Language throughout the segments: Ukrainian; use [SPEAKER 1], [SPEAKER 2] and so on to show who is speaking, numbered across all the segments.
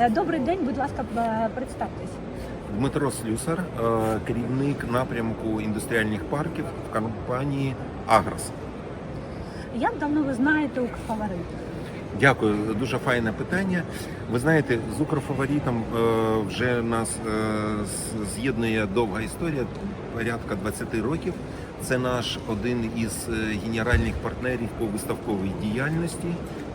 [SPEAKER 1] Е, Добрий день, будь ласка, е, представтесь.
[SPEAKER 2] Дмитро Слюсар, е, керівник напрямку індустріальних парків в компанії Агрос.
[SPEAKER 1] Як давно ви знаєте Укрфаворит?
[SPEAKER 2] Дякую, дуже файне питання. Ви знаєте, з Укрфаворитом вже нас з'єднує довга історія, порядка 20 років. Це наш один із генеральних партнерів по виставковій діяльності,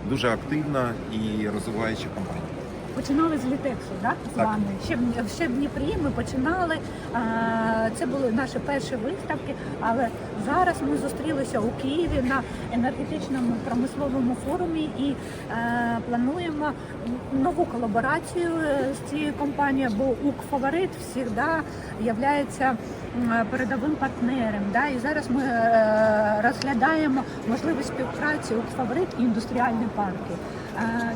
[SPEAKER 2] дуже активна і розвиваюча компанія.
[SPEAKER 1] Починали з літексу, так? З
[SPEAKER 2] Так.
[SPEAKER 1] вами. Ще, в- ще в Дніпрі ми починали. е, Це були наші перші виставки, але зараз ми зустрілися у Києві на енергетичному промисловому форумі і е, плануємо нову колаборацію е, з цією компанією, бо Укрфаворит завжди є передовим партнером. Да? І зараз ми е, розглядаємо можливість співпраці Укрфаворит і індустріальні парки.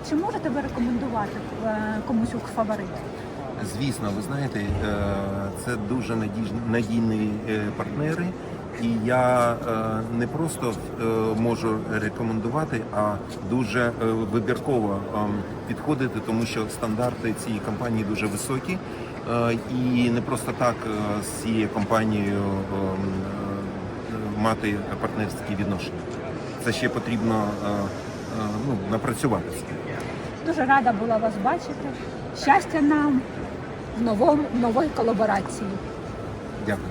[SPEAKER 1] Чи можете ви рекомендувати е, комусь Укрфаворит?
[SPEAKER 2] Звісно, ви знаєте, е, це дуже надійні е, партнери, і я не просто можу рекомендувати, а дуже вибірково підходити, тому що стандарти цієї компанії дуже високі. І не просто так з цією компанією мати партнерські відношення. Це ще потрібно напрацюватися.
[SPEAKER 1] Дуже рада була вас бачити. Щастя нам в новому в новій колаборації.
[SPEAKER 2] Дякую.